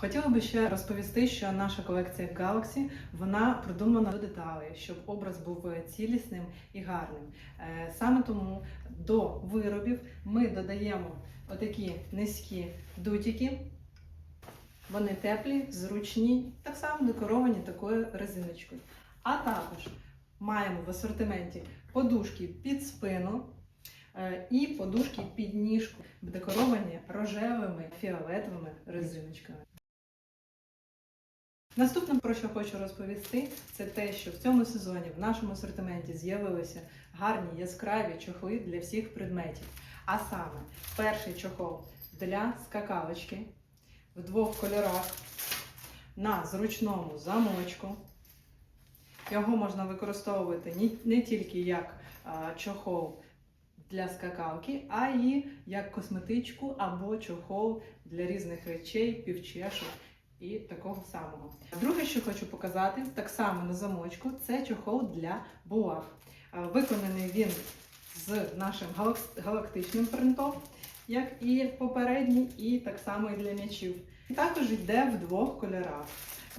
Хотіла би ще розповісти, що наша колекція Galaxy вона продумана до деталей, щоб образ був цілісним і гарним. Е, Саме тому до виробів ми додаємо отакі низькі дутики. Вони теплі, зручні, так само декоровані такою резиночкою. А також маємо в асортименті подушки під спину е, і подушки під ніжку, декоровані рожевими фіолетовими резиночками. Наступне, про що хочу розповісти, це те, що в цьому сезоні в нашому асортименті з'явилися гарні яскраві чохли для всіх предметів. А саме, перший чохол для скакалочки в двох кольорах на зручному замочку. Його можна використовувати не тільки як чохол для скакалки, а й як косметичку або чохол для різних речей, півчешок і такого самого. Друге, що хочу показати, так само на замочку, це чохол для булав. Виконаний він з нашим галактичним принтом, як і попередній, і так само і для м'ячів. Також йде в двох кольорах.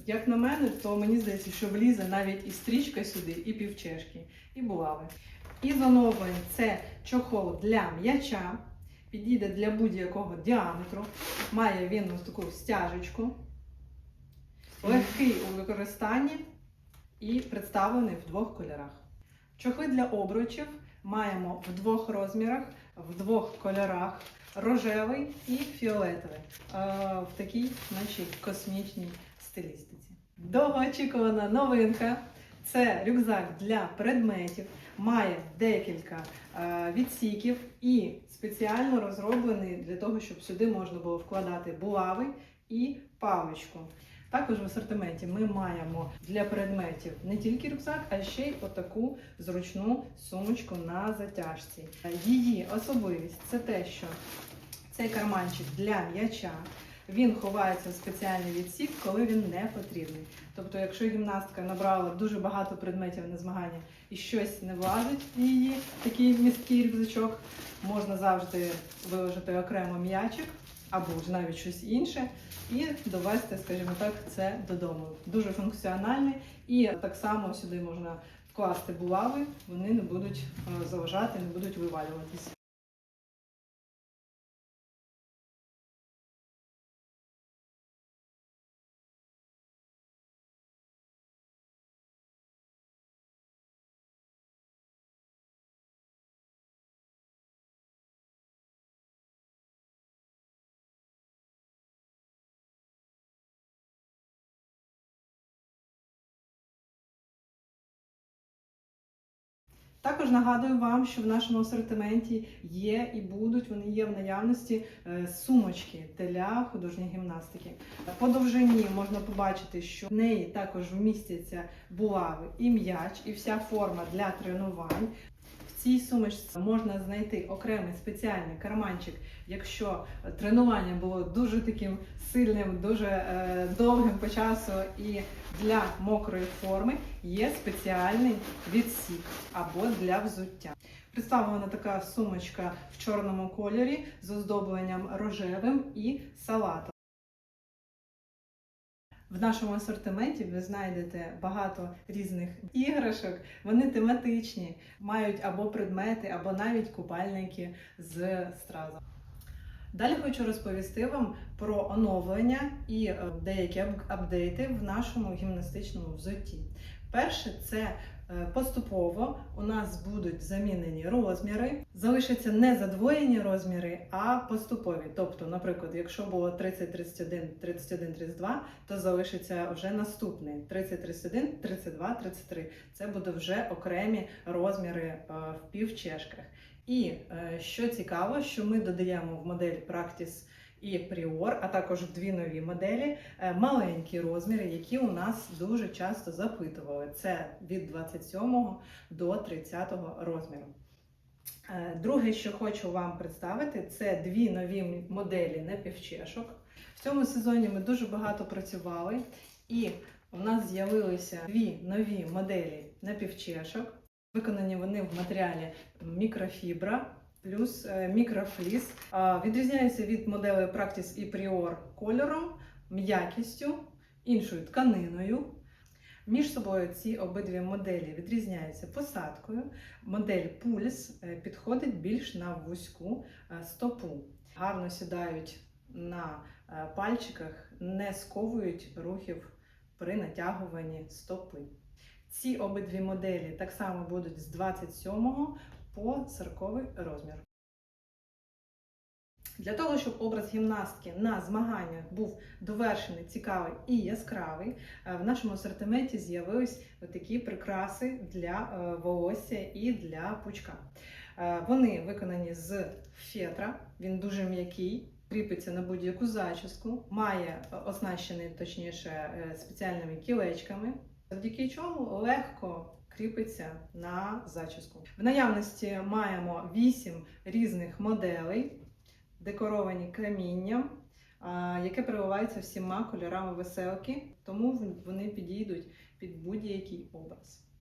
Як на мене, то мені здається, що влізе навіть і стрічка сюди, і півчешки, і булави. І оновлень це чохол для м'яча, підійде для будь-якого діаметру. Має він ось таку стяжечку, легкий у використанні і представлений в двох кольорах. Чохли для обручів маємо в двох розмірах, в двох кольорах: рожевий і фіолетовий. Е, в такій, наче космічній стилістиці. Довгоочікувана новинка. Це рюкзак для предметів, має декілька е, відсіків і спеціально розроблений для того, щоб сюди можна було вкладати булави і паличку. Також в асортименті ми маємо для предметів не тільки рюкзак, а ще й отаку зручну сумочку на затяжці. Її особливість це те, що цей карманчик для м'яча. Він ховається в спеціальний відсік, коли він не потрібний. Тобто, якщо гімнастка набрала дуже багато предметів на змагання і щось не влазить в її такий місткий рюкзачок, можна завжди виложити окремо м'ячик або ж навіть щось інше, і довести, скажімо так, це додому. Дуже функціональний, і так само сюди можна вкласти булави, вони не будуть е, заважати, не будуть вивалюватись. Також нагадую вам, що в нашому асортименті є і будуть вони є в наявності е, сумочки для художньої гімнастики. По довжині можна побачити, що в неї також вмістяться булави і м'яч, і вся форма для тренувань. Цій сумочці можна знайти окремий спеціальний карманчик, якщо тренування було дуже таким сильним, дуже е, довгим по часу, і для мокрої форми є спеціальний відсік або для взуття. Представлена така сумочка в чорному кольорі з оздобленням рожевим і салатом. В нашому асортименті ви знайдете багато різних іграшок. Вони тематичні, мають або предмети, або навіть купальники з стразом. Далі хочу розповісти вам про оновлення і е, деякі апдейти в нашому гімнастичному взутті. Перше, це е, поступово у нас будуть замінені розміри. Залишаться не задвоєні розміри, а поступові. Тобто, наприклад, якщо було 30, 31, 31, 32, то залишиться вже наступний 30, 31, 32, 33. Це буде вже окремі розміри е, в півчешках. І е, що цікаво, що ми додаємо в модель Practice і Prior, а також дві нові моделі е, маленькі розміри, які у нас дуже часто запитували. Це від 27 до 30 розміру. Е, Друге, що хочу вам представити, це дві нові моделі напівчешок. В цьому сезоні ми дуже багато працювали, і у нас з'явилися дві нові моделі напівчешок. Виконані вони в матеріалі мікрофібра плюс е, мікрофліс. А, Відрізняються від моделей Practice і Prior кольором, м'якістю, іншою тканиною. Між собою ці обидві моделі відрізняються посадкою. Модель пульс е, підходить більш на вузьку е, стопу. Гарно сідають на пальчиках, не сковують рухів при натягуванні стопи. Ці обидві моделі так само будуть з 27 по 40 розмір. Для того, щоб образ гімнастки на змаганнях був довершений, цікавий і яскравий, е, в нашому асортименті з'явились такі прикраси для е, волосся і для пучка. Е, Вони виконані з фетра, він дуже м'який, кріпиться на будь-яку зачіску, має оснащений точніше спеціальними кілечками, завдяки чому легко кріпиться на зачіску. В наявності маємо 8 різних моделей, декоровані камінням, яке переливається всіма кольорами веселки, тому вони підійдуть під будь-який образ.